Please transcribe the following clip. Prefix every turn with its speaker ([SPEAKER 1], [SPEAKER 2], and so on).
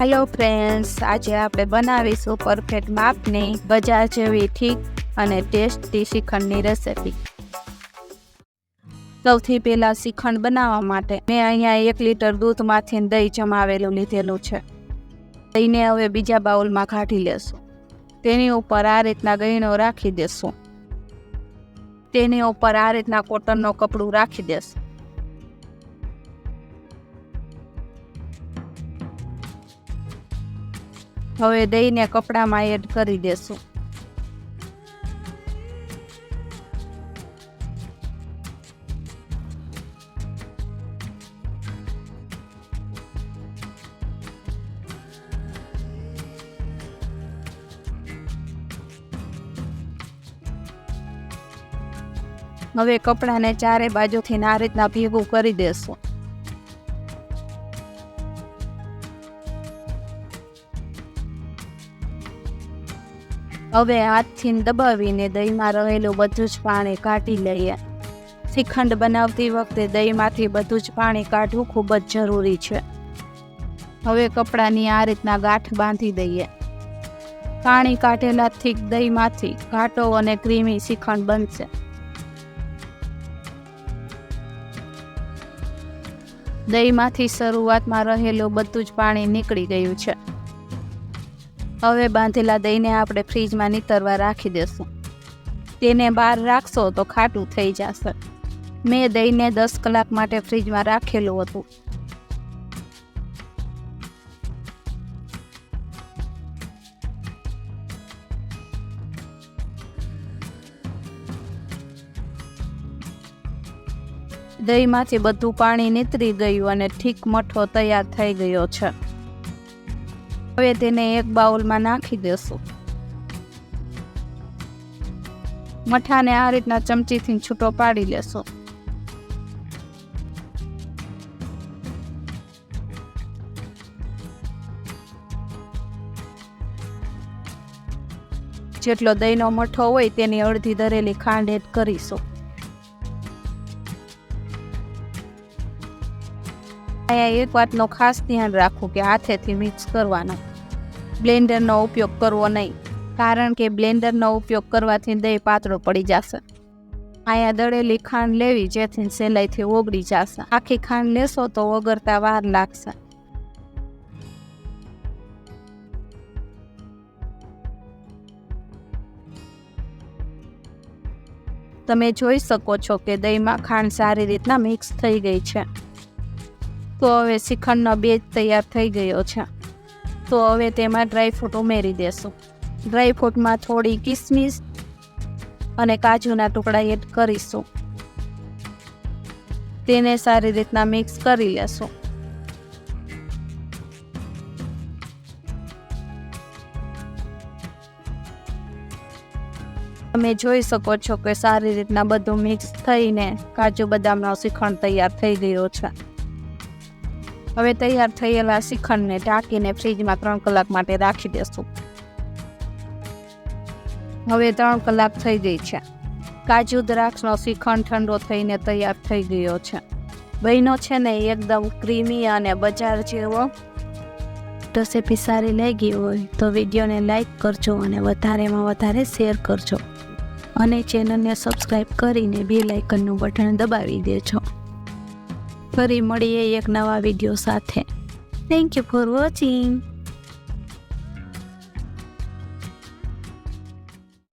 [SPEAKER 1] Hello friends આજે આપણે બનાવીશું પરફેક્ટ માપની બજાર જેવી ઠીક અને ટેસ્ટી શ્રીખંડની રેસીપી સૌથી પહેલાં શ્રીખંડ બનાવવા માટે મેં અહીંયા એક લીટર દૂધમાંથી દહીં જમાવેલું લીધેલું છે. દહીંને હવે બીજા બાઉલમાં કાઢી લેશું. તેની ઉપર આ રીતના ગયણો રાખી દેશું. તેની ઉપર આ રીતના કોટનનો કપડું રાખી દેશું. હવે દહીંને કપડામાં એડ કરી દેશું. હવે કપડાને ચારે બાજુથી આ રીતના ભેગું કરી દેશું. હવે હાથથી દબાવીને દહીંમાં રહેલું બધું જ પાણી કાઢી લઈએ. શ્રીખંડ બનાવતી વખતે દહીંમાંથી બધું જ પાણી કાઢવું ખૂબ જ જરૂરી છે. હવે કપડાની આ રીતના ગાંઠ બાંધી દઈએ. પાણી કાઢેલાથી દહીંમાંથી ઘાટો અને ક્રીમી શ્રીખંડ બનશે. દહીંમાંથી શરૂઆતમાં રહેલું બધું જ પાણી નીકળી ગયું છે. હવે બાંધેલા દહીંને આપણે ફ્રીજમાં નીતરવા રાખી દેશું. તેને બહાર રાખશો તો ખાટું થઈ જશે. મેં દહીંને દસ કલાક માટે ફ્રીજમાં રાખેલું હતું. દહીંમાંથી બધું પાણી નીતરી ગયું અને ઠીક મઠો તૈયાર થઈ ગયો છે. હવે તેને એક બાઉલમાં નાખી દેશું. મઠાને આ રીતના ચમચીથી છૂટો પાડી લેશો. જેટલો દહીંનો મઠો હોય તેની અડધી દરેલી ખાંડ એડ કરીશું. અહીંયા એક વાતનો ખાસ ધ્યાન રાખવું કે હાથેથી મિક્સ કરવાનો. બ્લેન્ડરનો ઉપયોગ કરવો નહીં, કારણ કે બ્લેન્ડરનો ઉપયોગ કરવાથી દહીં પાતળો પડી જશે. અહીંયા દળેલી ખાંડ લેવી જેથી સહેલાઈથી ઓગળી જશે. આખી ખાંડ લેશો તો ઓગળતા વાર લાગશે. તમે જોઈ શકો છો કે દહીંમાં ખાંડ સારી રીતના મિક્સ થઈ ગઈ છે. તો હવે શ્રીખંડનો બેજ તૈયાર થઈ ગયો છે. તો હવે તેમાં ડ્રાયફ્રૂટ ઉમેરી દેશું. ડ્રાયફ્રૂટમાં થોડી કિસમિસ અને કાજુના ટુકડા એડ કરીશું. તેને સારી રીતના મિક્સ કરી લેશું. તમે જોઈ શકો છો કે સારી રીતના બધું મિક્સ થઈને કાજુ બદામનો શ્રીખંડ તૈયાર થઈ ગયો છે. હવે તૈયાર થયેલા શ્રીખંડને ઢાંકીને ફ્રીજમાં ત્રણ કલાક માટે રાખી દેશું. હવે ત્રણ કલાક થઈ ગઈ છે. કાજુ દ્રાક્ષનો શ્રીખંડ ઠંડો થઈને તૈયાર થઈ ગયો છે. બહેનો છે ને એકદમ ક્રીમી અને બજાર જેવો. રેસીપી સારી લાગી હોય તો વિડીયોને લાઈક કરજો અને વધારેમાં વધારે શેર કરજો. અને ચેનલને સબસ્ક્રાઈબ કરીને બે લાઇકનનું બટન દબાવી દેજો. ફરી મળીએ એક નવા વીડિયો સાથે. Thank you for watching